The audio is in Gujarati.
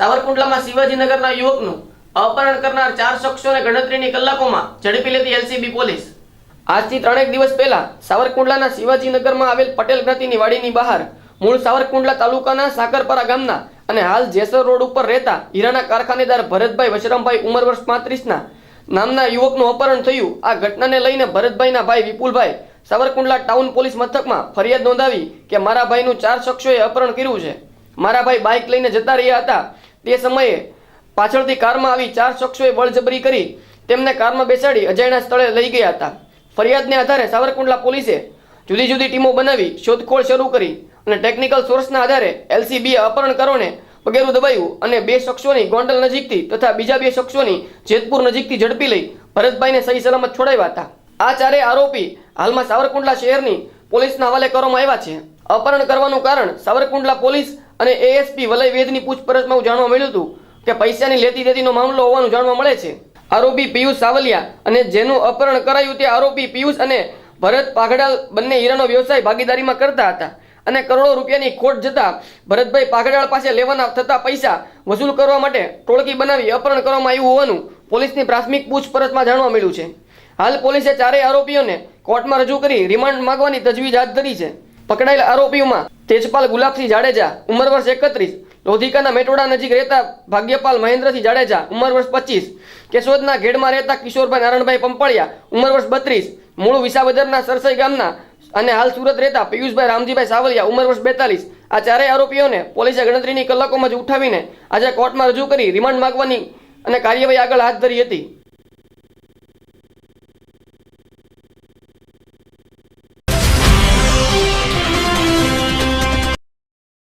સાવરકુંડલામાં શિવાજીનગરના યુવકનું અપહરણ કરનાર ચાર શખ્સોને ગણતરીની કલાકોમાં ઝડપી લેતી એલસીબી પોલીસ. આજથી ત્રણેક દિવસ પહેલા સાવરકુંડલાના શિવાજીનગરમાં આવેલ પટેલ જ્ઞાતિની વાડીની બહાર મૂળ સાવરકુંડલા તાલુકાના સાકરપરા ગામના અને હાલ જેસર રોડ ઉપર રહેતા હીરાના કારખાનેદાર ભરતભાઈ વશરામભાઈ ઉંમર વર્ષ પાંત્રીસના નામના યુવકનું અપહરણ થયું. આ ઘટનાને લઈને ભરતભાઈના ભાઈ વિપુલભાઈ સાવરકુંડલા ટાઉન પોલીસ મથકમાં ફરિયાદ નોંધાવી કે મારા ભાઈનું ચાર શખ્સોએ અપહરણ કર્યું છે. મારા ભાઈ બાઇક લઈને જતા રહ્યા હતા. તે સમયે પાછળથી કારમાં આવી ચાર શખ્સોએ બળજબરી કરી તેમને કારમાં બેસાડી અજાણ્યા સ્થળે લઈ ગયા હતા. ફરિયાદને આધારે સાવરકુંડલા પોલીસે જુદી જુદી ટીમો બનાવી શોધખોળ શરૂ કરી અને ટેકનિકલ સોર્સના આધારે એલસીબીએ અપહરણકારોને પગેરું દબાયું અને બે શખ્સોની ગોંડલ નજીકથી તથા બીજા બે શખ્સોની જેતપુર નજીકથી ઝડપી લઈ ભરતભાઈને સહી સલામત છોડાવ્યા હતા. આ ચારેય આરોપી હાલમાં સાવરકુંડલા શહેરની પોલીસના હવાલે કરવામાં આવ્યા છે. અપહરણ કરવાનું કારણ સાવરકુંડલા પોલીસ અને એએસપી વલય વેદની પૂછપરછમાં હું જાણવા મળ્યું હતું કે પૈસાની લેતી દેતીનો મામલો હોવાનું જાણવા મળે છે. આરોપી પિયુષ સાવલિયા અને જેનું અપહરણ કરાયું તે આરોપી પિયુષ અને ભરત પાઘડાલ બંને હીરાનો વ્યવસાય ભાગીદારીમાં કરતા હતા અને કરોડો રૂપિયાની ખોટ જતા ભરતભાઈ પાઘડાળ પાસે લેવાના થતા પૈસા વસૂલ કરવા માટે ટોળકી બનાવી અપહરણ કરવામાં આવ્યું હોવાનું પોલીસની પ્રાથમિક પૂછપરછમાં જાણવા મળ્યું છે. હાલ પોલીસે ચારેય આરોપીઓને કોર્ટમાં રજૂ કરી રિમાન્ડ માંગવાની તજવીજ હાથ ધરી છે. પકડાયેલ આરોપીઓમાં તેજપાલ ગુલાબસિંહ જાડેજા, ઉંમર વર્ષ એકત્રીસ. લોધિકાના મેટોડા નજીક રહેતા ભાગ્યપાલ મહેન્દ્રસિંહ જાડેજા, ઉંમર વર્ષ પચીસ. કેશોદના ઘેડમાં રહેતા કિશોરભાઈ નારણભાઈ પંપળિયા, ઉંમર વર્ષ બત્રીસ. મૂળ વિસાવદરના સરસઈ ગામના અને હાલ સુરત રહેતા પિયુષભાઈ રામજીભાઈ સાવલિયા, ઉંમર વર્ષ બેતાલીસ. આ ચારેય આરોપીઓને પોલીસે ગણતરીની કલાકોમાં જ ઉઠાવીને આજે કોર્ટમાં રજૂ કરી રિમાન્ડ માગવાની અને કાર્યવાહી આગળ હાથ ધરી હતી.